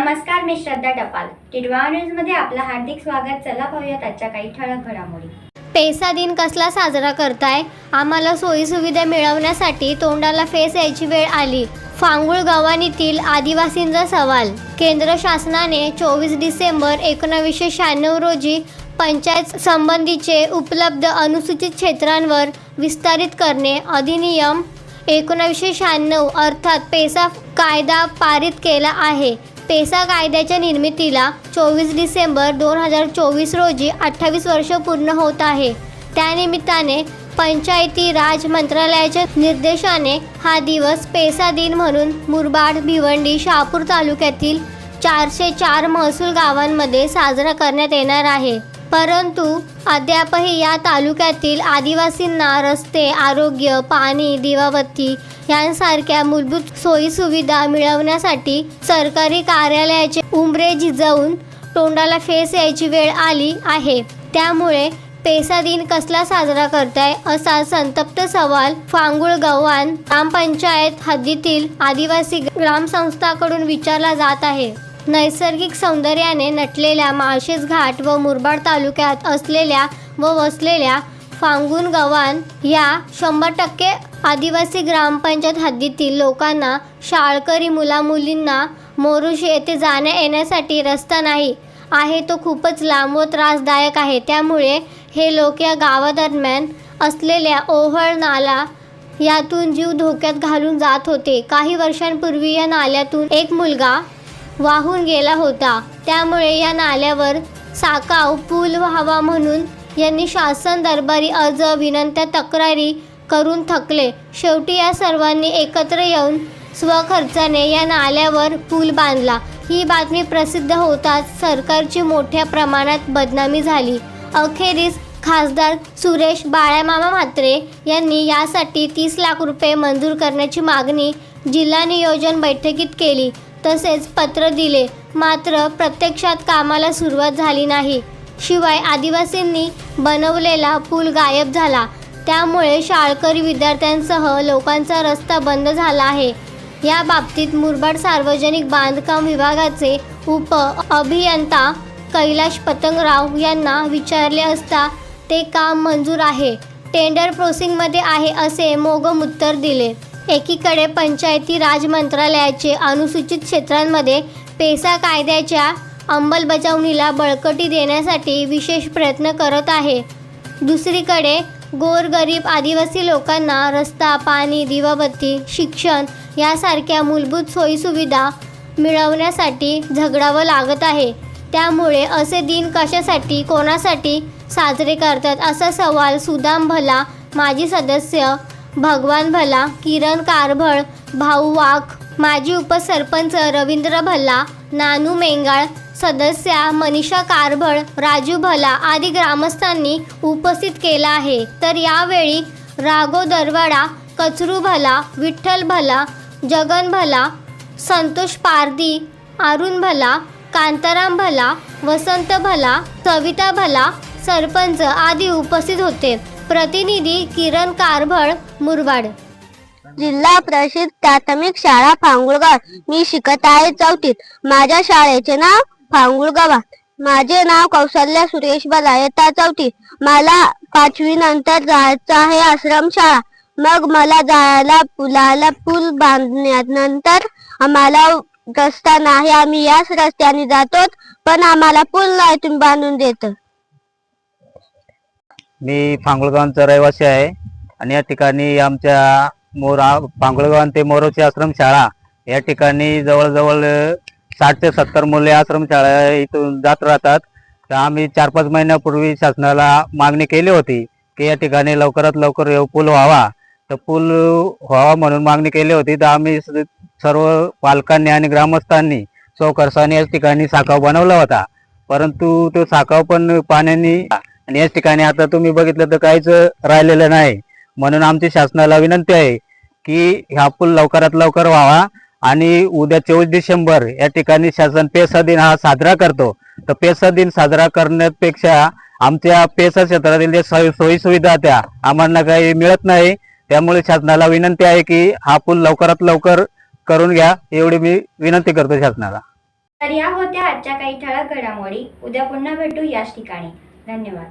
नमस्कार मी श्रद्धा टपाल. टिडवा न्यूजमध्ये आपलं हार्दिक स्वागत. चला पाहूयात आजच्या काही ठळक घडामोडी. पेसा दिन कसला साजरा करताय? आम्हाला सोयीसुविधा मिळवण्यासाठी तोंडाला फेस यायची वेळ आली. फांगुळ गव्हाणीतील आदिवासींचा सवाल. केंद्र शासनाने चोवीस डिसेंबर एकोणावीसशे शहाण्णव रोजी पंचायत संबंधीचे उपलब्ध अनुसूचित क्षेत्रांवर विस्तारित करणे अधिनियम एकोणावीसशे शहाण्णव अर्थात पेसा कायदा पारित केला आहे. पेसा कायद्याच्या निर्मितीला चोवीस डिसेंबर दोन हजार चोवीस रोजी अठ्ठावीस वर्ष पूर्ण होत आहे. त्यानिमित्ताने पंचायती राज मंत्रालयाच्या निर्देशाने हा दिवस पेसा दिन म्हणून मुरबाड भिवंडी शहापूर तालुक्यातील चारशे चार महसूल गावांमध्ये साजरा करण्यात येणार आहे. परंतु अद्यापही या तालुक्यातील आदिवासींना रस्ते आरोग्य पाणी दिवाबत्ती यांसारख्या मूलभूत सोयीसुविधा मिळवण्यासाठी सरकारी कार्यालयाचे उंबरे झिजवून तोंडाला फेस यायची वेळ आली आहे. त्यामुळे पेसा दिन कसला साजरा करताय असा संतप्त सवाल फांगुळ गव्हाण ग्रामपंचायत हद्दीतील आदिवासी ग्रामसंस्थाकडून विचारला जात आहे. नैसर्गिक सौंदर्याने नटलेल्या माळशेज घाट व मुरबाड तालुक्यात असलेल्या व वसलेल्या फांगुण गव्हाण या शंभर टक्के आदिवासी ग्रामपंचायत हद्दीतील लोकांना शाळकरी मुलामुलींना मोरुशी येथे जाण्या येण्यासाठी रस्ता नाही आहे तो खूपच लांब व त्रासदायक आहे. त्यामुळे हे लोक या गावादरम्यान असलेल्या ओहळ नाला यातून जीव धोक्यात घालून जात होते. काही वर्षांपूर्वी या नाल्यातून एक मुलगा वाहून गेला होता. त्यामुळे या नाल्यावर साकाव पूल व्हावा म्हणून यांनी शासन दरबारी अर्ज विनंत्या तक्रारी करून थकले. शेवटी या सर्वांनी एकत्र येऊन स्वखर्चाने या नाल्यावर पूल बांधला. ही बातमी प्रसिद्ध होताच सरकारची मोठ्या प्रमाणात बदनामी झाली. अखेरीस खासदार सुरेश बाळ्यामामा म्हात्रे यांनी यासाठी तीस लाख रुपये मंजूर करण्याची मागणी जिल्हा नियोजन बैठकीत केली. तसेच पत्र दिले. मात्र प्रत्यक्षात कामाला सुरुवात झाली नाही. शिवाय आदिवासींनी बनवलेला पूल गायब झाला. त्यामुळे शाळकरी विद्यार्थ्यांसह लोकांचा रस्ता बंद झाला आहे. या बाबतीत मुरबाड सार्वजनिक बांधकाम विभागाचे उप अभियंता कैलाश पतंगराव यांना विचारले असता ते काम मंजूर आहे. टेंडर प्रोसिंगमध्ये आहे असे मोगम उत्तर दिले. एकीकडे पंचायती राज मंत्रालयाचे अनुसूचित क्षेत्रांमध्ये पेसा कायद्याच्या अंमलबजावणीला बळकटी देण्यासाठी विशेष प्रयत्न करत आहे. दुसरीकडे गोरगरीब आदिवासी लोकांना रस्ता पाणी दिवाबत्ती शिक्षण यासारख्या मूलभूत सोयीसुविधा मिळवण्यासाठी झगडावं लागत आहे. त्यामुळे असे दिन कशासाठी कोणासाठी साजरे करतात असा सवाल सुदाम भला माजी सदस्य भगवान भला किरण कारभळ भाऊ वाघ माजी उपसरपंच रवींद्र भल्ला नानू मेंगाळ सदस्या मनीषा कारभळ राजू भला आदी ग्रामस्थांनी उपस्थित केला आहे. तर यावेळी राघो दरवाडा कचरू भला विठ्ठल भला जगन भला संतोष पारदी अरुण भला कांताराम भला वसंत भला सविता भला सरपंच आदी उपस्थित होते. प्रतिनिधी किरण कारभळ मुरबाड जिल्हा परिषद प्राथमिक शाळा फांगुळगाव मी शिकत आहे चौथीत. माझ्या शाळेचे नाव फांगुळगावात माझे नाव कौशल्या सुरेश बलायता चौथी. मला पाचवी नंतर जायचं आहे आश्रमशाळा. मग मला जायला पुलाला पूल बांधण्यानंतर आम्हाला रस्ता नाही. आम्ही याच रस्त्याने जातो पण आम्हाला पूल नाही तुम्ही बांधून देत. मी फांगुळगावचा रहिवासी आहे आणि या ठिकाणी आमच्या मोरा फांगुळगाव ते मोरोची आश्रम शाळा या ठिकाणी जवळजवळ साठ ते सत्तर मुले आश्रम शाळा इथून जात राहतात. तर आम्ही चार पाच महिन्यापूर्वी शासनाला मागणी केली होती की या ठिकाणी लवकरात लवकर पूल व्हावा. तर पूल व्हावा म्हणून मागणी केली होती. तर आम्ही सर्व पालकांनी आणि ग्रामस्थांनी स्वखर्चाने याच ठिकाणी साखाव बनवला होता. परंतु तो साखाव पण पाण्याने आणि याच ठिकाणी आता तुम्ही बघितलं तर काहीच राहिलेलं नाही. म्हणून आमची शासनाला विनंती आहे की हा पूल लवकरात लवकर व्हावा. आणि उद्या चोवीस डिसेंबर या ठिकाणी शासन पेसा दिन हा साजरा करतो. तर पेसा दिन साजरा करण्यापेक्षा आमच्या पेसा क्षेत्रातील जे सोयी सोयी सुविधा त्या आम्हाला काही मिळत नाही. त्यामुळे शासनाला विनंती आहे की हा पूल लवकरात लवकर करून घ्या. एवढी मी विनंती करतो शासनाला. तर या होत्या आजच्या काही ठळक घडामोडी. उद्या पुन्हा भेटू याच ठिकाणी. धन्यवाद.